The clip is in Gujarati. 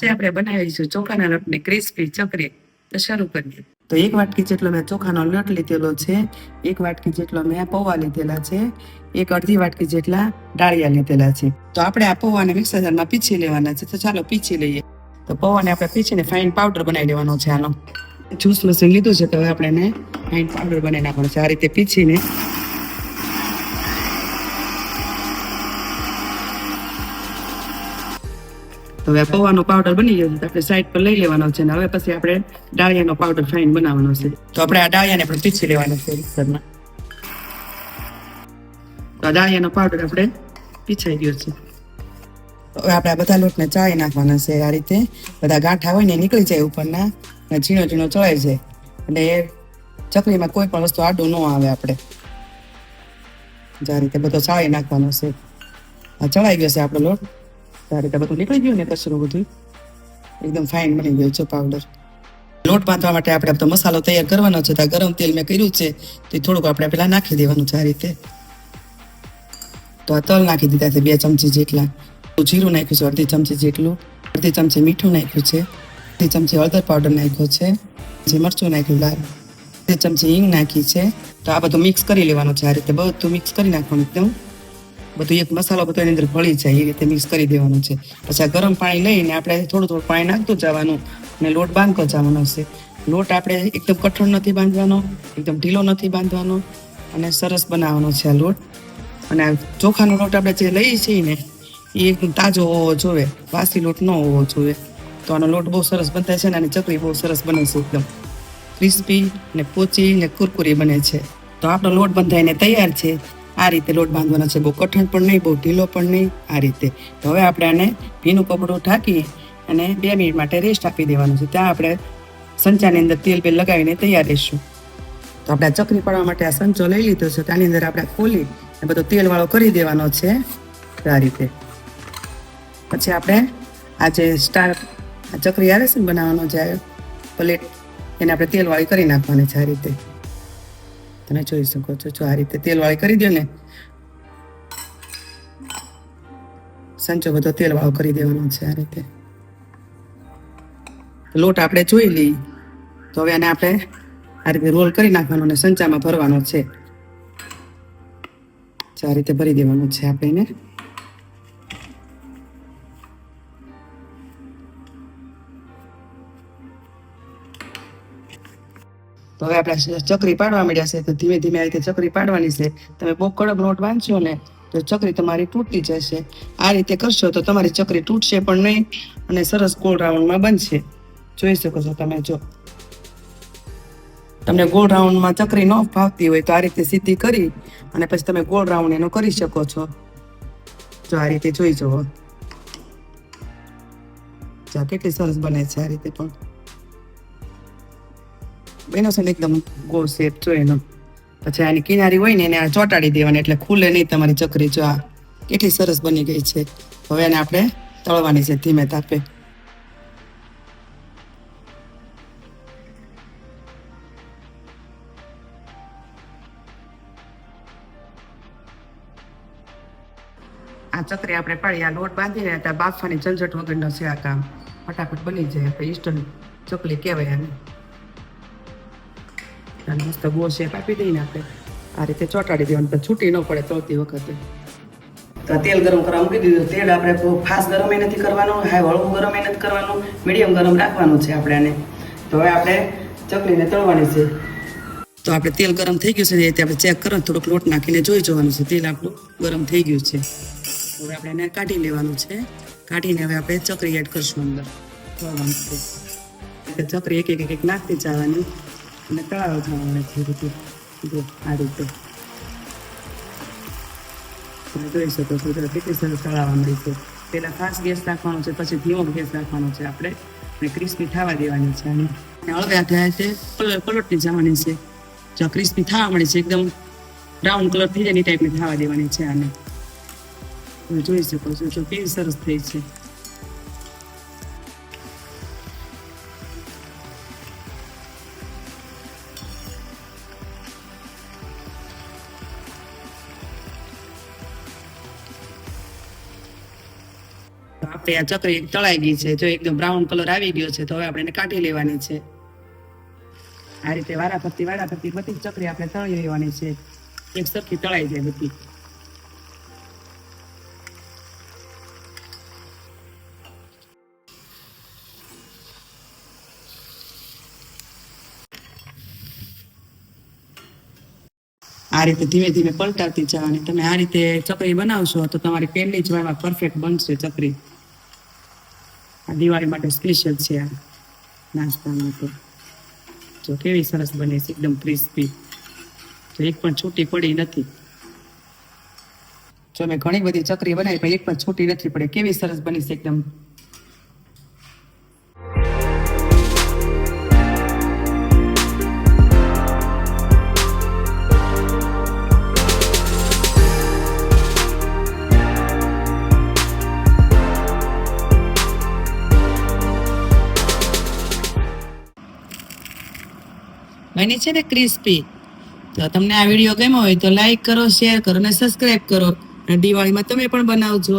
આજે આપણે બનાવીશું ચોખાના લોટની ક્રિસ્પી ચકરી. તો શરૂ કરીએ. તો એક વાટકી જેટલો મેં ચોખાનો લોટ લીધેલો છે, એક વાટકી જેટલો મેં પૌવા લીધેલા છે, એક અડધી વાટકી જેટલા ડાળિયા લીધેલા છે. તો આપણે આ પૌવાને મિક્સર જારમાં પીછી લેવાના છે, તો ચાલો પીછી લઈએ. તો પૌવાને આપણે પીછીને ફાઇન પાવડર બનાવી લેવાનો છે આનો જ્યુસ મશીન લીધું છે, તો હવે આપણે એને ફાઇન પાવડર બનાવી નાખવાનો છે. આ રીતે પીછીને તો હવે પૌવાનો પાવડર બની ગયો છે આપણે સાઈડ પર લઈ લેવાનો છે અને હવે પછી આપણે ડાળિયાનો પાવડર ફાઇન બનાવવાનો છે. તો આપણે આ ડાળિયાને આપણે પીછી લેવાનો છે મિક્સરમાં. તો આ ડાળિયાનો પાવડર આપણે પીછાઈ ગયો છે. હવે આપણે આ બધા લોટને ચાળી નાખવાના છે આ રીતે. બધા ગાંઠા હોય ને નીકળી જાય ઉપરના અને ઝીણો ઝીણો ચડાય છે એટલે એ ચકલીમાં કોઈ પણ વસ્તુ આડું ન આવે આપણે. જ્યારે આ રીતે બધો ચાળી નાખવાનો છે. આ ચડાઈ ગયો છે આપણો લોટ. આ રીતે બધું નીકળી ગયું ને કચરું બધું એકદમ ફાઇન બની ગયું છે પાવડર લોટ બાંધવા માટે આપણે બધો મસાલો તૈયાર કરવાનો છે. તો ગરમ તેલ મેં કર્યું છે. તો થોડુંક આપણે પેલા નાખી દેવાનું છે આ રીતે. તો આ તલ નાખી દીધા છે બે ચમચી જેટલા. જીરું નાખ્યું છે, અડધી ચમચી જેટલું. અડધી ચમચી મીઠું નાખ્યું છે. અડધી ચમચી હળદર પાવડર નાખ્યો છે. જે મરચું નાખ્યું લાલ. અડધી ચમચી હિંગ નાખી છે. તો આ બધું મિક્સ કરી લેવાનું છે આ રીતે. બધું મિક્સ કરી નાખવાનું એકદમ. બધું એક મસાલો બધો એની અંદર ભળી જાય, એ રીતે મિક્સ કરી દેવાનું છે. પછી આ ગરમ પાણી લઈને આપણે થોડું થોડું પાણી નાખતું જવાનું અને લોટ બાંધતો જવાનો છે લોટ આપણે એકદમ કઠણ નથી બાંધવાનો, એકદમ ઢીલો નથી બાંધવાનો અને સરસ બનાવવાનો છે આ લોટ. અને આ ચોખાનો લોટ આપણે જે લઈએ છીએ ને, એ એકદમ તાજો હોવો જોઈએ, વાસી લોટ ન હોવો જોઈએ. તો આનો લોટ બહુ સરસ બનતા છે ને, આની ચકરી બહુ સરસ બને છે એકદમ. ક્રિસ્પી ને પોચી ને કુરકુરી બને છે. તો આપણો લોટ બંધાઈને તૈયાર છે. આ રીતે લોટ બાંધવાનો છે. બહુ કઠણ પણ નહીં, બહુ ઢીલો પણ નહીં આ રીતે. તો હવે આપણે આને ભીનું કપડું ઢાંકી અને બે મિનિટ માટે રેસ્ટ આપી દેવાનું છે. ત્યાં આપણે સંચાની અંદર તેલ બેલ લગાવીને તૈયાર રહીશું. તો આપણે ચકરી પાડવા માટે આ સંચો લઈ લીધો છે. તેની અંદર આપણે ખોલી અને બધો તેલવાળો કરી દેવાનો છે. આ રીતે. પછી આપણે આ જે સ્ટાર ચકરી આવે છે ને બનાવવાનો જે પ્લેટ, એને આપણે તેલવાળી કરી નાખવાની છે આ રીતે. તમે જોઈ શકો છો. જો આ રીતે તેલવાળી કરી દો ને. સંચો બધો તેલવાળો કરી દેવાનો છે આ રીતે. લોટ આપણે જોઈ લઈએ. તો હવે આને આપણે આ રીતે રોલ કરી નાખવાનો અને સંચામાં ભરવાનો છે. આ રીતે ભરી દેવાનું છે આપણે એને. તો હવે આપણે ચકરી પાડવા માંડ્યા છે, તો ધીમે ધીમે આ રીતે ચકરી પાડવાની છે. તમે બહુ કડક લોટ વાંચશો ને, તો ચકરી તમારી તૂટી જશે. આ રીતે કરશો તો તમારી ચકરી તૂટશે પણ નહીં અને સરસ ગોળ રાઉન્ડમાં બનશે. જોઈ શકો છો તમે, જો. તમને ગોળ રાઉન્ડમાં ચકરી ન ફાવતી હોય તો આ રીતે સીધી કરી અને પછી તમે ગોળ રાઉન્ડ એનો કરી શકો છો. જો આ રીતે જોઈ જુઓ. કેટલી સરસ બને છે આ રીતે પણ. એનો છે ને એકદમ ગોળ શેપ જો એનો. પછી આની કિનારી હોય ને એને આ ચોંટાડી દેવાની, એટલે ખુલે નહીં તમારી ચકરી જો આ કેટલી સરસ બની ગઈ છે. હવે એને આપણે તળવાની છે ધીમે તાપે. આ ચકરી આપણે પાડી, આ લોટ બાંધીને ત્યાં બાફવાની ઝંઝટ વગરનો છે આ કામ. ફટાફટ બની જાય, આપણે ઇન્સ્ટન્ટ ચકલી કહેવાય આને. અને મસ્ત ગોળ શેપ આપી દઈને આપણે. આ રીતે ચોંટાડી દેવાનું છૂટી ન પડે તળતી વખતે. તો તેલ ગરમ કરવા મૂકી દીધું. તેલ આપણે ફાસ્ટ ગરમ એ નથી કરવાનું હાઈ હળવું ગરમ એ નથી કરવાનું, મીડિયમ ગરમ રાખવાનું છે આપણે આને. તો હવે આપણે ચકલીને તળવાની છે. તો આપણે તેલ ગરમ થઈ ગયું છે ને આપણે ચેક કરો થોડુંક લોટ નાખીને જોઈ જવાનું છે. તેલ આપણું ગરમ થઈ ગયું છે. હવે આપણે એને કાઢી લેવાનું છે. કાઢીને હવે આપણે ચકરી એડ કરશું અંદર. ચકરી એક એક એક નાખતી જવાની. અને તળાવ થવાના છે રીતે જો આ રીતે તમે જોઈ શકો છો તો કેટલી સરસ તળાવવા મળી છે પહેલાં ફાસ્ટ ગેસ રાખવાનો છે પછી ધીમો ગેસ રાખવાનો છે આપણે અને ક્રિસ્પી થવા દેવાની છે અને હળવ્યા થયા છે પલટની જવાની છે જો ક્રિસ્પી થવા મળે છે એકદમ બ્રાઉન કલર થઈ જાય એ ટાઈપની થવા દેવાની છે આને તમે જોઈ શકો છો જો કેવી સરસ થઈ છે આપણે આ ચકરી તળાઈ ગઈ છે. જો એકદમ બ્રાઉન કલર આવી ગયો છે, તો હવે આપણે કાઢી લેવાની છે. આ રીતે વારા ફરતી વારા ફરતી બધી ચક્રી ચકરી આપણે તળી લેવાની છે. એક સરખી તળાઈ જાય બધી. આ રીતે ધીમે ધીમે પલટાતી જવાની. તમે આ રીતે ચકરી બનાવશો, તો તમારી પહેલી જ વારમાં પરફેક્ટ બનશે ચકરી. આ દિવાળી માટે સ્પેશિયલ છે આ નાસ્તા માટે. જો કેવી સરસ બને છે, એકદમ ક્રિસ્પી તો એક પણ છૂટી પડી નથી. જો મેં ઘણી બધી ચકરી બનાવી, પણ એક પણ છૂટી નથી પડી. કેવી સરસ બની છે એકદમ. બની છે ને ક્રિસ્પી તો તમને આ વીડિયો ગમ્યો હોય તો લાઈક કરો શેર કરો અને સબસ્ક્રાઈબ કરો. અને દિવાળીમાં તમે પણ બનાવજો.